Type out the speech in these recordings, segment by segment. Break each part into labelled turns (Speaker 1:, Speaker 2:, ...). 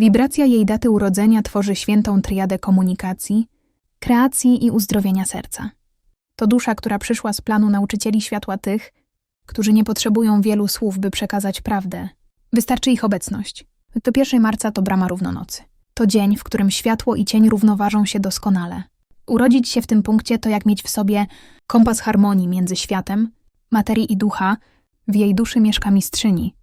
Speaker 1: Wibracja jej daty urodzenia tworzy świętą triadę komunikacji, kreacji i uzdrowienia serca. To dusza, która przyszła z planu nauczycieli światła tych, którzy nie potrzebują wielu słów, by przekazać prawdę. Wystarczy ich obecność. Do 1 marca to brama równonocy. To dzień, w którym światło i cień równoważą się doskonale. Urodzić się w tym punkcie to jak mieć w sobie kompas harmonii między światem, materii i ducha, w jej duszy mieszka mistrzyni.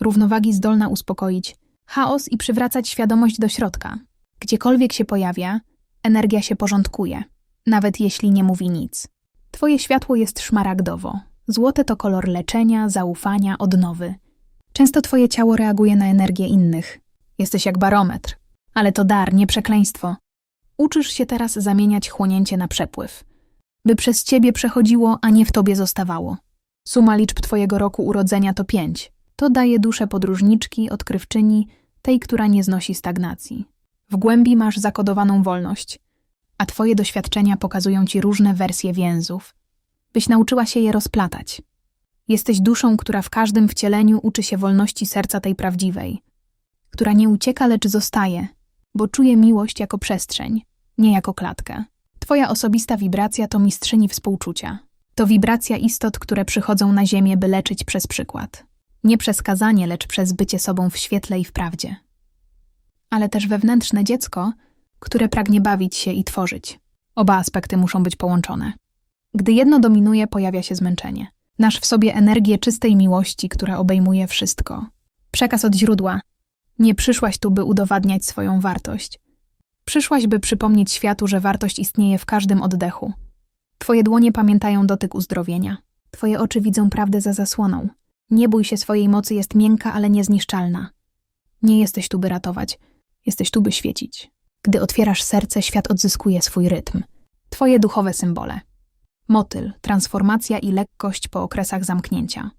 Speaker 1: Równowagi zdolna uspokoić chaos i przywracać świadomość do środka. Gdziekolwiek się pojawia, energia się porządkuje, nawet jeśli nie mówi nic. Twoje światło jest szmaragdowo. Złote to kolor leczenia, zaufania, odnowy. Często twoje ciało reaguje na energię innych. Jesteś jak barometr. Ale to dar, nie przekleństwo. Uczysz się teraz zamieniać chłonięcie na przepływ. By przez ciebie przechodziło, a nie w tobie zostawało. Suma liczb twojego roku urodzenia to pięć. To daje duszę podróżniczki, odkrywczyni, tej, która nie znosi stagnacji. W głębi masz zakodowaną wolność, a twoje doświadczenia pokazują ci różne wersje więzów, byś nauczyła się je rozplatać. Jesteś duszą, która w każdym wcieleniu uczy się wolności serca tej prawdziwej, która nie ucieka, lecz zostaje, bo czuje miłość jako przestrzeń, nie jako klatkę. Twoja osobista wibracja to mistrzyni współczucia. To wibracja istot, które przychodzą na ziemię, by leczyć przez przykład. Nie przez kazanie, lecz przez bycie sobą w świetle i w prawdzie. Ale też wewnętrzne dziecko, które pragnie bawić się i tworzyć. Oba aspekty muszą być połączone. Gdy jedno dominuje, pojawia się zmęczenie. Nasz w sobie energię czystej miłości, która obejmuje wszystko. Przekaz od źródła. Nie przyszłaś tu, by udowadniać swoją wartość. Przyszłaś, by przypomnieć światu, że wartość istnieje w każdym oddechu. Twoje dłonie pamiętają dotyk uzdrowienia. Twoje oczy widzą prawdę za zasłoną. Nie bój się swojej mocy, jest miękka, ale niezniszczalna. Nie jesteś tu, by ratować. Jesteś tu, by świecić. Gdy otwierasz serce, świat odzyskuje swój rytm. Twoje duchowe symbole. Motyl, transformacja i lekkość po okresach zamknięcia.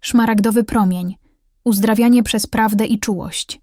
Speaker 1: Szmaragdowy promień, uzdrawianie przez prawdę i czułość.